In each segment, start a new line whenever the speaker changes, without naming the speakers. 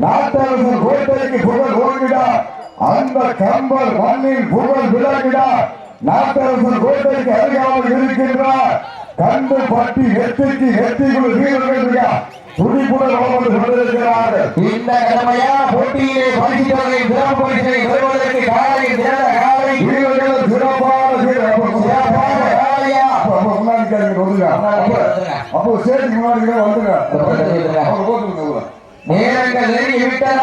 நாட்டரசன் கோட்டைக்கு புகழ் ஓங்கிட. அந்த கம்பல் மண்ணில் புகழ் விளங்கிட நாட்டரசன் கோட்டைக்கு அருகாமல் இருக்கின்ற. கண்டு பட்டி நெத்திக்கு நெத்திக்குள் வீரர்கள் துடிப்புடன் வந்து கொண்டிருக்கிறார்கள்
இந்த கடமையா? போட்டியிலே தொகை சிறப்பு பரிசை பெறுவதற்கு காலை சிறந்த காலை.
வீரர்கள் சிறப்பான
சிறப்பான காலையா?
முன்னாடி வந்துங்க. அப்ப- முன்னாடி வந்துங்க.
நேரங்கள் நெருங்கி விட்டன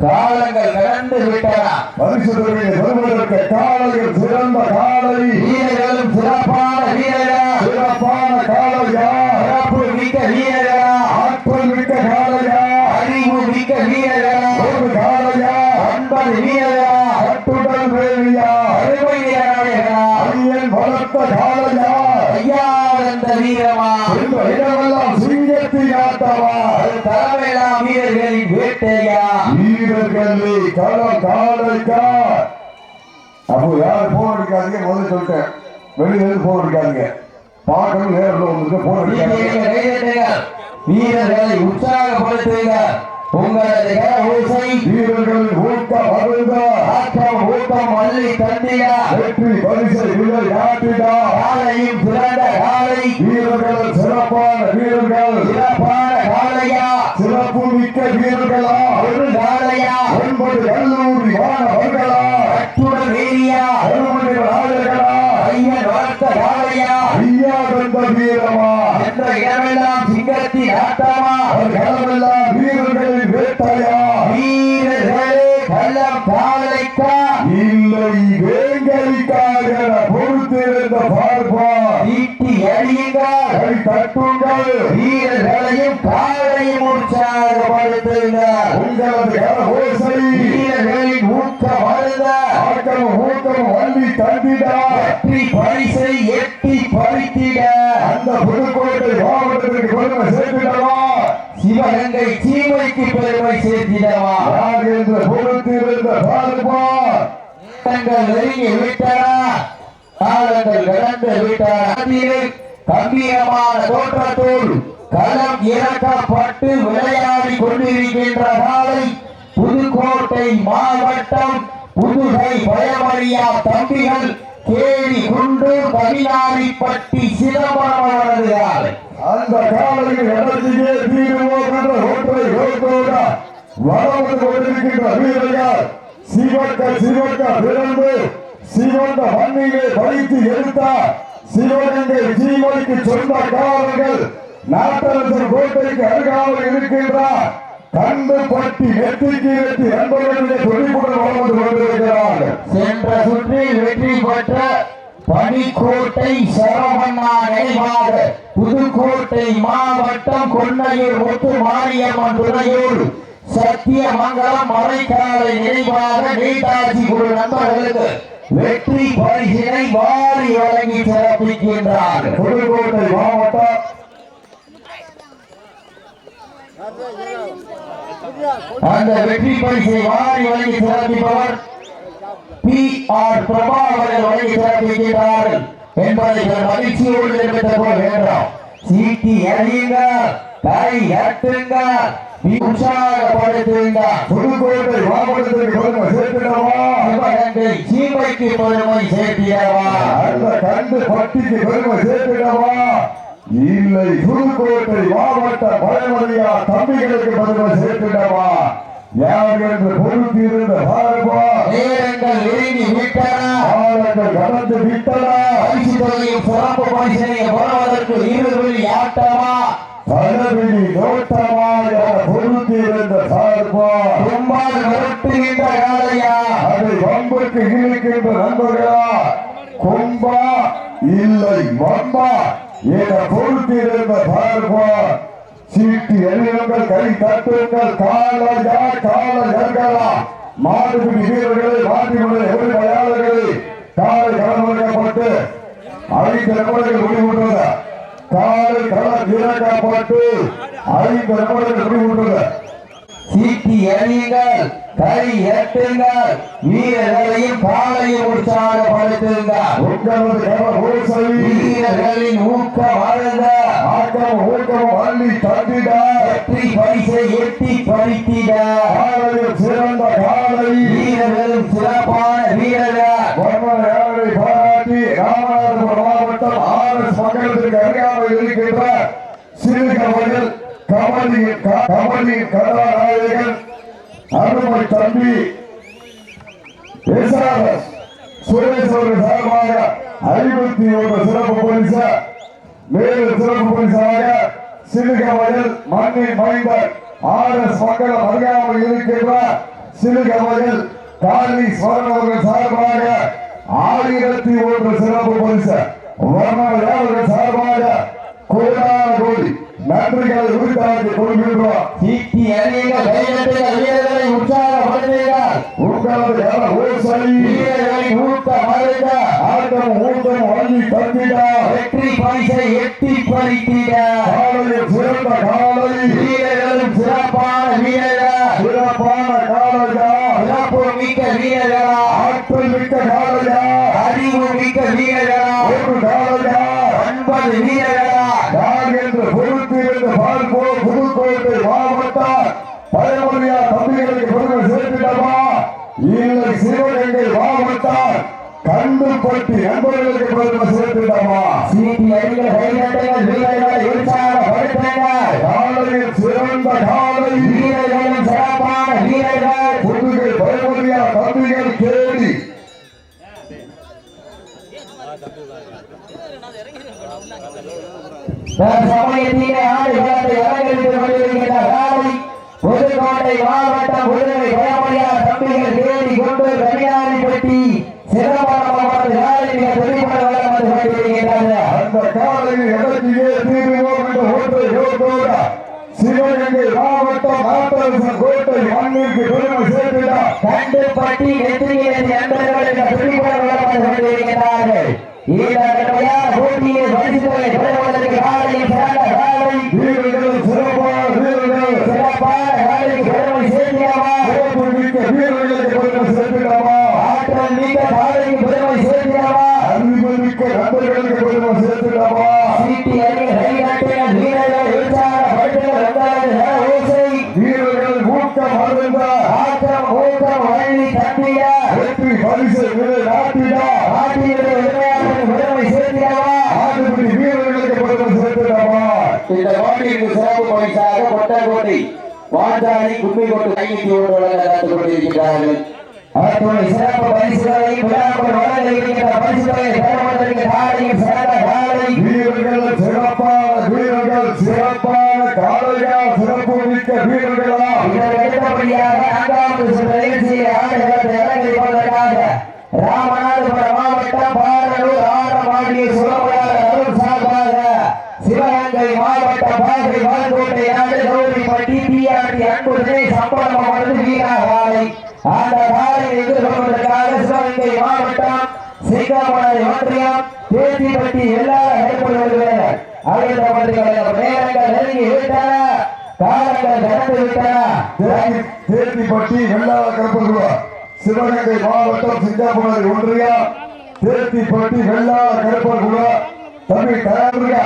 காலங்கள் கடந்து விட்டன.
பரிசு பெறுவதற்கு காலையில் சிறந்த காலை.
வீரர்களும் சிறப்பான வீரரா
சிறப்பான காலையா
சிறப்பு மிக்க வீரரா
ஆற்றல் மிக்க காலையா
அறிவு மிக்க வீரரா
ஒரு காலையா
அன்பது வீரரா
கட்டுடல் வேலியா
அருமை வீரநாயகனா
அரியன் வளர்த்த காலையா
ஐயானந்த வீரமா
இந்த இடமெல்லாம் சிங்கத்தின் ஆட்டமா
தலைமையிலா வீரர்களின் வேட்டையா?
வீரர்களே களம் காலைக்கா அப்போ யாரும் போன் அடிக்காதீங்க முதல்ல சொல்லிட்டேன். வெளியில போன் அடிக்காதீங்க. பார்க்கணும் நேரில் வந்துட்டு போன் அடிக்காதீங்க.
வீரர்கள் உற்சாகப்படுத்துங்க. உங்களது கரஓசை
வீரர்கள் ஊக்க வருந்த
ஆட்டம் ஊட்டம் அள்ளி தந்திட
வெற்றி பரிசை விளையாட்டிடா
காலையும் சிறந்த காலை.
வீரர்கள் சிறப்பான வீரர்கள்.
சிறப்பான
மிக்க வீரர்களா?
ஒரு காலையா
ஒன்பது கல்லூரி மாணவர்களா?
அச்சுடன் வீரியா
கல்லூரி நாயகரா
ஐயன் வளர்த்த காலையா
ஐயா வந்த வீரமா?
என்ற இடமெல்லாம் சிங்கத்தின் ஆட்டமா
வீரர்களின் வேட்டையா
வீரர்களே கள்ளம் காலைக்கா
இல்லை வேங்கலிக்காக பொறுத்திருந்த பார்ப்பா
ஈட்டி அடியுங்கள்
கை தட்டுங்கள்
வீரர்களையும் காலையும் உற்சாகப்படுத்துங்க
உங்களது ஓசை.
வீரர்களின் ஊக்கம் அழுத
ஆக்கம் ஊக்கம் வள்ளி தந்திடா.
வெற்றி பரிசை எட்டி பறித்திட.
அந்த புதுக்கோட்டை மாவட்டத்திற்கு பெருமை சேர்த்திடவா?
சிவகங்கை சீமைக்கு பெருமை சேர்த்திடவா?
யார் என்று பொறுத்திருந்த பார்ப்பா
தங்கள் நெருங்கி விட்டனா. காலங்கள் கடந்து விட்டன. கம்பீரமான தோற்றத்தோடு களம் இறக்கப்பட்டு விளையாடி கொண்டிருக்கின்ற காலை புதுக்கோட்டை மாவட்டம் புதுகை பயமறியா தம்பிகள் கேடி குண்டூர் கவினாரிப்பட்டி சிதம்பரம் அவரது காலை.
அந்த காலையில் நடத்தியே தீருவோம் என்ற ஒற்றை கோட்டோட வளர்ந்து கொண்டிருக்கின்ற வீரர்கள் சிவக்க சிவக்க பிறந்து சிவந்த மண்ணிலே பறித்து எடுத்தார். சிவகங்கை சீமைக்கு சொந்தக்காரர்கள் நாட்டரசர் கோட்டைக்கு அருகாமல் இருக்கின்றார். கண்டு பட்டி நெற்றிக்கு நெற்றி என்பவர்களிலே துணிப்புடன் வளர்ந்து கொண்டிருக்கிறார்கள்
சென்ற சுற்றில் வெற்றி பெற்ற பனிக்கோட்டை சரவண்ணா நினைவாக புதுக்கோட்டை மாவட்டம் கொன்னையூர் முத்து மாரியம்மன் துணையூர். சத்தியமங்கலம் மறைக்காலை நினைவாக நேதாஜி குழு நண்பர்களுக்கு வெற்றி பரிசினை வாரி வழங்கி சிறப்பிக்கின்றார்கள்.
புதுக்கோட்டை மாவட்டம்
அந்த வெற்றி பரிசை வாரி வழங்கி சிறப்பிப்பவர் பி ஆர் பிரபா அவர்கள் வழங்கி சிறப்பிக்கிறார்கள் என்பதை நான் மகிழ்ச்சியோடு தெரிவித்துக் கொள்கின்றோம். சீட்டி அறியுங்க கை கட்டுங்க உற்சாகப்படுத்துங்க
பெருமை சேர்த்திடவா
சீமைக்கு பெருமை சேர்த்திடவா.
அந்த கண்டு பட்டிக்கு பெருமை சேர்த்திடவா. இல்லை புதுக்கோட்டை மாவட்ட பயமறியா தம்பிகளுக்கு பெருமை சேர்த்திடவா யார் என்று பொறுத்திருந்த பார்ப்பா.
நேரங்கள் நெருங்கி விட்டன.
ஆளுங்கள் கடந்து விட்டனா.
பரிசு தொகையும் சிறப்பு பரிசனை பெறுவதற்கு இருவரில் ஆட்டமா?
தலைவிழி நோட்டமா என பொறுத்திருந்த பார்ப்பா.
கும்பால் மிரட்டுகின்ற காலையா
அதை வம்புக்கு இழுக்கின்ற நண்பர்களா? கொம்பா? இல்லை வம்பா? என பொறுத்திருந்த பார்ப்பா சீட்டு எழுதுங்கள் கை தட்டுங்கள். காலையா கால நெருங்கலா மாடுபிடி வீரர்களை மாற்றிவிட எதிர்மறையாளர்களை காலை களமிறக்கப்பட்டு ஐந்து நபர்கள் முடிவுற்றத காலை களம் இறக்கப்பட்டு ஐந்து நபர்கள் முடிவுற்றத
சீட்டி எறியுங்கள் கை எட்டுங்கள் வீரர்களையும் காலையும் உற்சாகப்படுத்துங்கள் வீரர்களின் ஊக்கம் அழுங்க
ஆக்கம் ஓடி பக்கம் வள்ளி தந்திட
வெற்றி பரிசை எட்டி பறித்திட.
சிறந்த காலை.
வீரர்களும் சிறப்பான வீரர்கள்
வர்மனை பாராட்டி ராமநாதபுரம் மாவட்டம் ஆர் எஸ் மண்டலத்திற்கு அருகாமையில் இருக்கின்ற சிறுகவர்கள் கபடி க- கபடி கதாநாயகன் அருமை தம்பி எஸ்ஆர்எஸ் சுரேஷ் அவர்கள் சார்பாக ஐம்பத்தி ஒன்று சிறப்பு பரிசு மேலும் சிறப்பு பரிசாக வயல் மண்ணின் மைந்தர் ஆர் எஸ் மக்கள் அருகாமல் இருக்கின்ற சிறுக வயல் காலி ஸ்வரன் அவர்கள் சார்பாக ஆயிரத்தி ஒன்று சிறப்பு பரிசு வர்ணர் அவர்கள் சார்பாக கோடான கோடி நன்றிகளை உரித்தாக்கி கொள்கின்றோம்
சீட்டி அறியுங்கள் கைதட்டுங்கள் வீரர்களை உற்சாகப்படுத்துங்கள்
உங்களது என ஓசை
வீரர்களை ஊட்ட மறைந்த
ஆட்டம் ஊட்டம் தந்திட
வெற்றி பரிசை எட்டி பறித்திட
சிறந்த காலை
வீரர்களும் சிறப்பான வீரர்கள்.
சிறப்பான காலையா
சிறப்பு மிக்க வீரர்களா
ஆற்றல் மிக்க காலையா
அறிவு மிக்க வீரர்களா
ஒரு காலையா
ஒன்பது வீரர்களா
யார் என்று பொறுத்திருந்து பார்ப்போம் புதுக்கோட்டை மாவட்டம் பயமொழியா தம்பிகளுக்கு பெருமை சேர்த்திடமா இல்லை சிவகங்கை மாவட்டம் கண்டுபட்டி நண்பர்களுக்கு பெருமை சேர்த்திடமா
சீட்டி அறியுங்கள் கைதட்டுங்கள் வீரர்களை உற்சாகப்படுத்துங்கள்
காலையில் சிறந்த காலை
வீரர்களும் சிறப்பான வீரர்கள்.
புதுகை பயமொழியா தம்பிகள் தேடி.
சமயத்திலே ஆண்டு காலத்தை அலங்கரித்துக் கொண்டிருக்கின்ற காலை புதுக்கோட்டை மாவட்டம் புதுவை பயமொழியார் தம்பிகள் தேடி கொண்டு கன்னியாகுமரி சிதம்பரம் காலை மிக துடிப்புடன் வளம் வந்து கொண்டிருக்கின்றது
அந்த காலையில் இடத்திலே தீர்வோம் என்ற ஒன்றை யோகோட சிவகங்கை மாவட்டம் நாட்டரசன் கோட்டை மண்ணிற்கு பெருமை சேர்த்திட
கண்டுபட்டி பட்டி நண்பர்கள் இந்த துடிப்புடன் வளம் வந்து கொண்டிருக்கிறார்கள் இந்த கடுமையான போட்டியில் பரிசுகளை பெறுவதற்கு காலையில் சிறந்த காலை
வீரர்கள் சிறப்பான வீரர்கள்
சிறப்பான காலைக்கு பெருமை சேர்க்கிறவா
சிறப்பு மிக்க வீரர்களுக்கு பெருமை சேர்த்திடமா
ஆற்றல் மிக்க காலைக்கு பெருமை சேர்க்கிறவா
அறிவு மிக்க நண்பர்களுக்கு பெருமை சேர்த்திடமா
சீட்டி அருகில் கைகாட்டுங்கள் வீரர்கள் உற்சாகப்படுத்துங்கள் உங்களது ஓசை
வீரர்கள் ஊக்கம் அருந்த
ஆற்றம் ஊக்கம் வழி தந்திட
வெற்றி பரிசு நிலை நாட்டிட
ஆட்டியுடைய உரிமையாளருக்கு பெருமை சேர்க்கிறவா
ஆட்டுப்படி வீரர்களுக்கு பெருமை சேர்த்திடமா
இந்த சிறப்பு பரிசாக கொட்டக்கோட்டை வாஞ்சாலி கும்மிக்கோட்டு கொண்டு ஒன்று வழங்க காத்துக் கொண்டிருக்கிறார்கள் அவற்றுடைய சிறப்பு பரிசுகளை விழாக்கள் வழங்க இருக்கின்ற பரிசுகளை
சிறப்பான வீரர்கள்
காலங்கள் கடந்து
வெள்ளாள கருப்பகுவா சிவகங்கை மாவட்டம் சிங்கப்பூர் ஒன்றியம் தேத்திப்பட்டி வெள்ளாள கருப்பகுவா தமிழ் தயாரிக்கா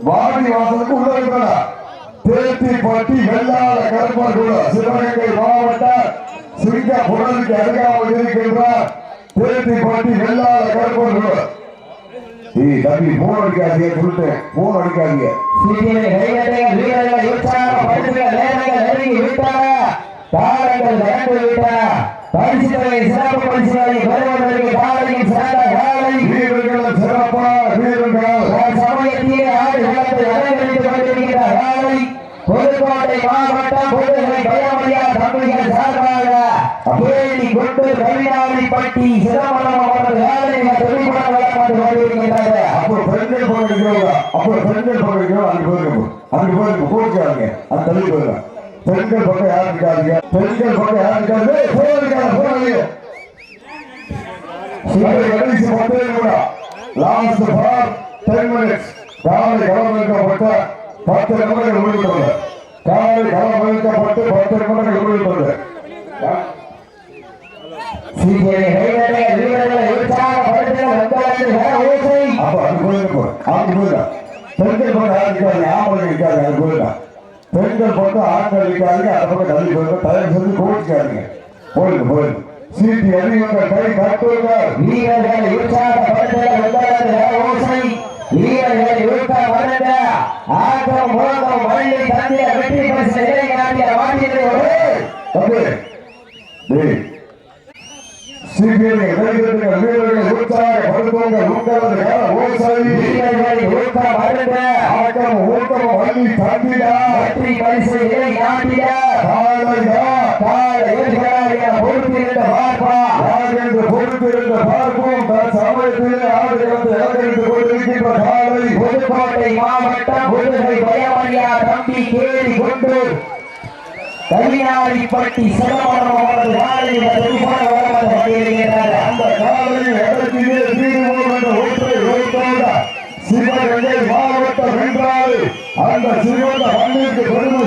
வாடி வாசலுக்கு உள்ள இருக்கிறா தேத்திப்பட்டி வெள்ளாள கருப்பகுவா சிவகங்கை மாவட்டம் சிங்கப்பூருக்கு அருகாமல் இருக்கின்ற தேத்திப்பட்டி வெள்ளாள கருப்பகுவா ஏய் தம்பி போன் அடிக்காதீங்க சொல்லிட்டேன். போன் அடிக்காதீங்க.
சீட்டிலே கைகட்டைகள் வீரர்கள் உற்சாகப்படுத்துங்கள் நேரங்கள் நெருங்கி விட்டன காலங்கள் கடந்து விட்டன பரிசுகளை சிறப்பு பரிசுகளை பெறுவதற்கு காலையில் சிறந்த காலை
வீரர்கள் சிறப்பான வீரர்கள்
சமயத்திலே ஆடு களத்தை அலங்கரித்துக் கொண்டிருக்கிற காலை புதுக்கோட்டை மாவட்டம் சார்பாக கேலி கொண்டு கவினாவிப்பட்டி சிதம்பரம் அவர்கள் காலை மிக துடிப்புடன் வளம்
அப்போ பெண்கள் பங்கெடுக்கிறவங்க அப்போ பெண்கள் பங்கெடுக்கிறவங்க அங்க போயிருங்க அங்க போயிருங்க கோச்சாருங்க அது தள்ளி போயிருங்க பெண்கள் பக்கம் யாரும் இருக்காதீங்க பெண்கள் பக்கம் யாரும் இருக்காது போன் இருக்காது கடைசி பத்து கூட. லாஸ்ட் ஃபார் டென் மினிட்ஸ் காலை பத்து நிமிடங்கள் காலை பத்து நிமிடங்கள் பெண்கள் பக்கம் ஆண்கள் இருக்காதுங்க அந்த பக்கம் தள்ளி போயிருக்க தயவு செஞ்சு கோவிக்காதீங்க போயிடுங்க போயிடுங்க சீட்டி அறிவுங்க கை கட்டுங்க
வீரர்களை உற்சாகப்படுத்த வந்தார்கள் ஓசை வீரர்களை ஊக்க வருங்க ஆக்கம் மோகம் வள்ளி தந்திர வெற்றி பரிசு நிலைநாட்டிய வாங்கியது
தம்பி டேய் சீக்கிரம் இளைஞர்கள் வீரர்களை உற்சாகப்படுத்துங்க உங்களது ஓசை.
வீரர்களை ஊக்க வருங்க
ஆக்கம் ஊக்கம் வள்ளி தந்திடா
வெற்றி பரிசு நிலைநாட்டிய
காலையா
கால எதிர்காலிய பொறுப்பிருந்த பார்ப்பா.
யாரென்று பொறுத்திருந்த பார்ப்போம். தன் சமயத்திலே ஆடுகளத்தை அலங்கரித்துக் கொண்டிருக்கின்ற காலை
புதுக்கோட்டை மாவட்டம் புதுகை பயமறியா தம்பி கேலி கொண்டு கல்யாணிப்பட்டி சிதம்பரம் அவரது வாழையில் திருமண வரலாறு கொண்டிருக்கிறார்
அந்த காலையில் இடத்திலே தீர்வோம் என்ற ஒற்றை வைத்தோட சிவகங்கை மாவட்டம் வென்றால் அந்த சிவந்த மண்ணிற்கு பெருமை